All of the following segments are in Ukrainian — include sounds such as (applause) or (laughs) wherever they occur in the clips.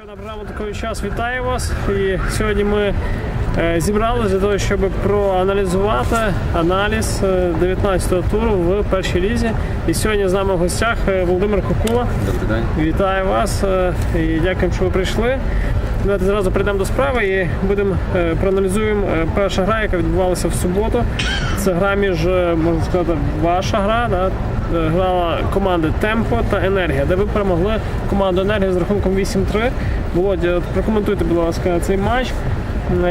Що на програму такий час вітаю вас. І сьогодні ми е, зібралися для того, щоб проаналізувати аналіз е, 19-го туру в першій лізі. І сьогодні з нами в гостях е, Володимир Кокула. Добрий день. Вітаю вас е, і дякуємо, що ви прийшли. Давайте зразу прийдемо до справи і будемо е, проаналізуємо е, перша гра, яка відбувалася в суботу. Це гра між, е, можна сказати, ваша гра, да? Грала команди Темпо та Енергія, де ви перемогли команду Енергія з рахунком 8-3. Володя, прокоментуйте, будь ласка, цей матч.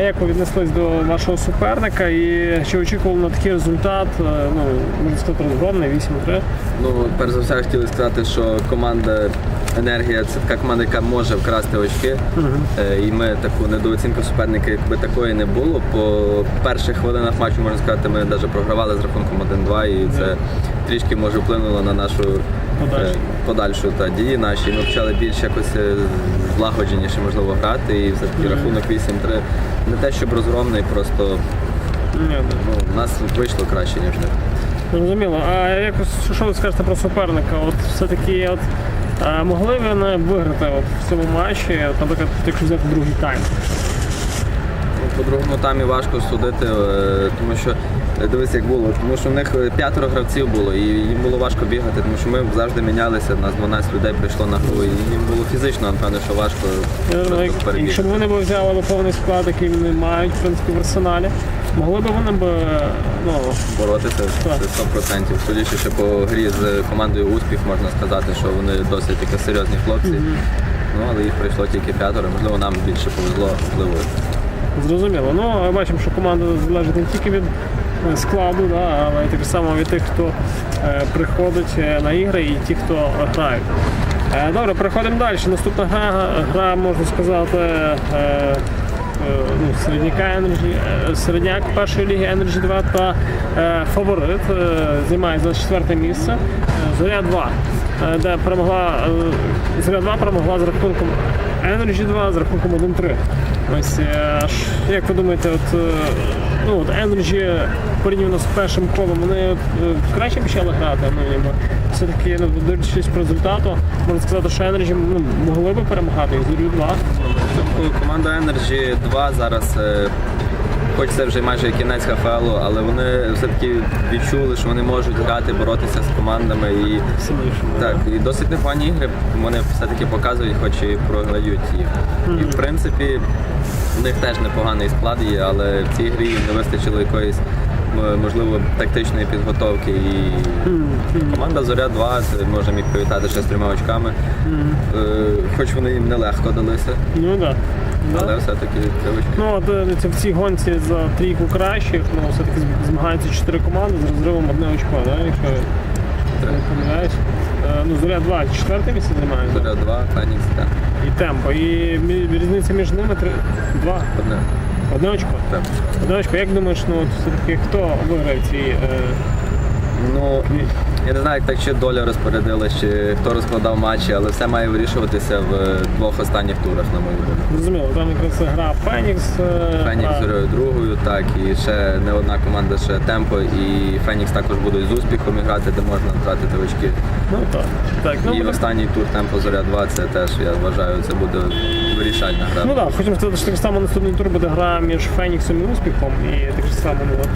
Як ви віднеслись до вашого суперника і чи очікували на такий результат? Е, Ну, можна сказати, розгромний 8-3. Ну, перш за все, хотіли сказати, що команда Енергія це така команда, яка може вкрасти очки. Е, І ми таку недооцінку суперника, якби такої не було. По перших хвилинах матчу, можна сказати, ми навіть програвали з рахунком 1-2, і це трішки може вплинуло на нашу Подальшу. е, подальшу та дії наші. Ми почали більш якось е, злагодженіше, можливо, грати. І все-таки рахунок 8-3 не те, щоб розгромний, просто да. ну, у нас вийшло краще, ніж в них. Зрозуміло. А якось що ви скажете про суперника? От все-таки от, а, могли вони виграти от, в цьому матчі, от, наприклад, якщо взяти другий тайм? Ну, По другому таймі важко судити, е, тому що е, дивись, як було. Тому що в них е, п'ятеро гравців було, і їм було важко бігати, тому що ми завжди мінялися. Нас 12 людей прийшло на гру, і їм було фізично, напевно, що важко думаю, просто Якщо б вони б взяли б повний склад, який вони мають в принципі в арсеналі, могли б вони б ну, Боротися це 100%. Судячи ще по грі з командою успіх, можна сказати, що вони досить таки серйозні хлопці. Ну, але їх прийшло тільки п'ятеро. Можливо, нам більше повезло, можливо. Зрозуміло. Ну, бачимо, що команда залежить не тільки від е, складу, да, але так само від тих, хто е, приходить е, на ігри і ті, хто грають. Добре, переходимо далі. Наступна гра, гра можна сказати, ну, середняка Energy, середняк першої ліги Energy 2 та фаворит займає 24 місце. Зоря 2, е, де перемогла Зоря 2 перемогла з рахунком Energy 2 з рахунком 1-3. Ось е, як ви думаєте, от, е, ну, от Energy порівняно з першим колом, вони от, е, краще почали грати, ну ніби все-таки ну, дивлячись по результату, можна сказати, що Energy ну, могли би перемагати 2. Тобто Команда Energy 2 зараз, хоч це вже майже кінець ХФЛ, але вони все-таки відчули, що вони можуть грати, боротися з командами. І, так, і досить непогані ігри вони все-таки показують, хоч і програють їх. І в принципі, в них теж непоганий склад є, але в цій грі їм не вистачило якоїсь. Можливо, тактичної підготовки і команда Зоря 2 це можемо їх привітати ще з трьома очками. Е, Хоч вони їм нелегко далися, Ну так. Але все-таки три. Ну, от е, в цій гонці за трійку кращих, ну, все-таки змагаються чотири команди з розривом одне очко, да, якщо я не помиляюсь. Е, Ну, Зоря 2 четверте місце займає? Зоря 2, Фенікс, так. і темпо. І різниця між ними три, два. Одне. Одне очко. Так. Одне очко. Як думаєш, ну все-таки хто виграє ці е, Ну, я не знаю, як так чи доля розпорядилась, чи хто розкладав матчі, але все має вирішуватися в двох останніх турах, на мою думку. зрозуміло, там якраз гра Фенікс. е, Фенікс зорою другою, так, і ще не одна команда, ще темпо, і Фенікс також будуть з успіхом грати, де можна втратити очки. Ну так. Так, ну, і буде- останній тур темпо зоря 2 це теж, я вважаю, це буде вирішальна гра. Ну так, хочемо сказати, що так само наступний тур буде гра між Феніксом і успіхом. І так само ну, от,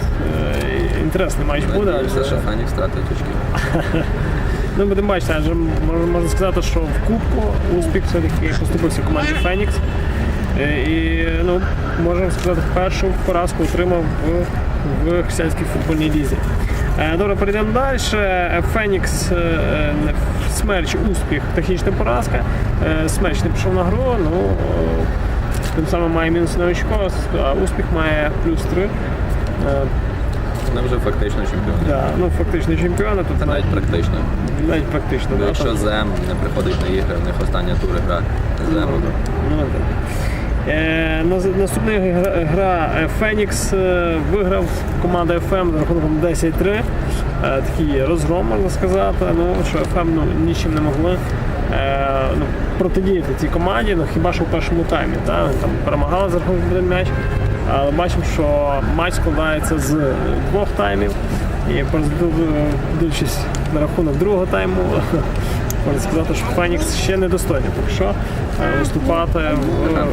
е, інтересний матч буде. Надіюся, що Фенікс втратить очки. Ну, будемо бачити, адже можна, можна сказати, що в Кубку успіх все-таки поступився команді Фенікс. Е, І ну, можемо сказати, першу поразку отримав в, в християнській футбольній лізі. Е, Добре, перейдемо далі. Е, Фенікс е, смерч, успіх, технічна поразка. Смерч не пішов на гру, ну тим самим має мінус на очко, а успіх має плюс 3. Вони вже фактично чемпіони. Да, ну, фактично чемпіони, тут Це навіть практично. навіть практично. Якщо ЗМ не приходить на ігри, в них остання тури гра ЗМ. Ну, так. Е, наступна гра, е, Фенікс е, виграв команда FM з рахунком 10-3. Е, такий розгром, можна сказати. Ну, що FM ну, нічим не могли ну, протидіяти цій команді, ну, хіба що в першому таймі. Та? Там перемагали за рахунком один м'яч. Але бачимо, що матч складається з двох таймів. І дивлячись на рахунок другого тайму, (laughs) можна сказати, що Фенікс ще не достойний поки що е, виступати в е,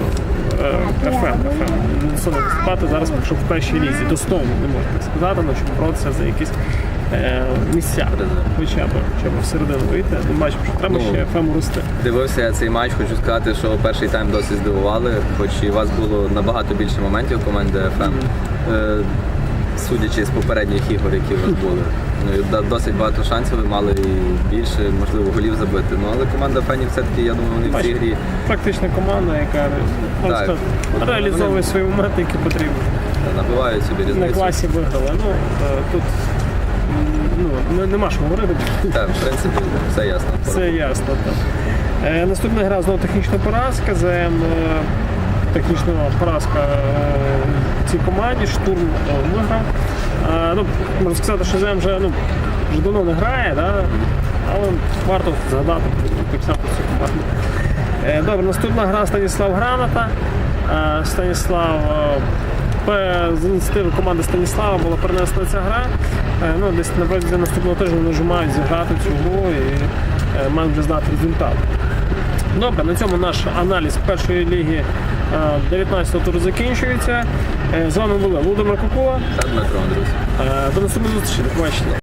е, ФМ. ФМ. Не виступати зараз, поки що в першій лізі. Достойно, не можна так сказати, але щоб боротися за якісь місця. Хоча б, хоча б всередину вийти. Ми бачимо, що треба Ну, ще ФМ рости. Дивився я цей матч, хочу сказати, що перший тайм досить здивували, хоч і у вас було набагато більше моментів у команди ФМ. Е, Судячи з попередніх ігор, які у вас були. Ну, досить багато шансів ви мали і більше, можливо, голів забити. Ну але команда Фенів все-таки, я думаю, вони в цій грі Практична команда, яка Так. сказати, реалізовує Вони- свої моменти, які потрібні. набивають собі На класі виграли. Ну, е, тут ну, нема що говорити. Так, в принципі, все ясно. Це ясно. Так. Е, наступна гра знову технічна поразка. ЗМ е, технічна поразка е, цій команді. Штурм виграв. Е, ну, можна сказати, що ЗМ вже, ну, вже давно не грає, да? але варто згадати так цю команду. Е, добре, наступна гра Станіслав Граната. Е, Станіслав з ініціативи команди Станіслава була перенесена ця гра. Ну, десь напротязі наступного тижня вони вже мають зіграти цю гру і мають вже знати результат. Добре, на цьому наш аналіз першої ліги е, 19-го туру закінчується. Е, З вами були Володимир Кукула. Е, До наступної зустрічі. До побачення.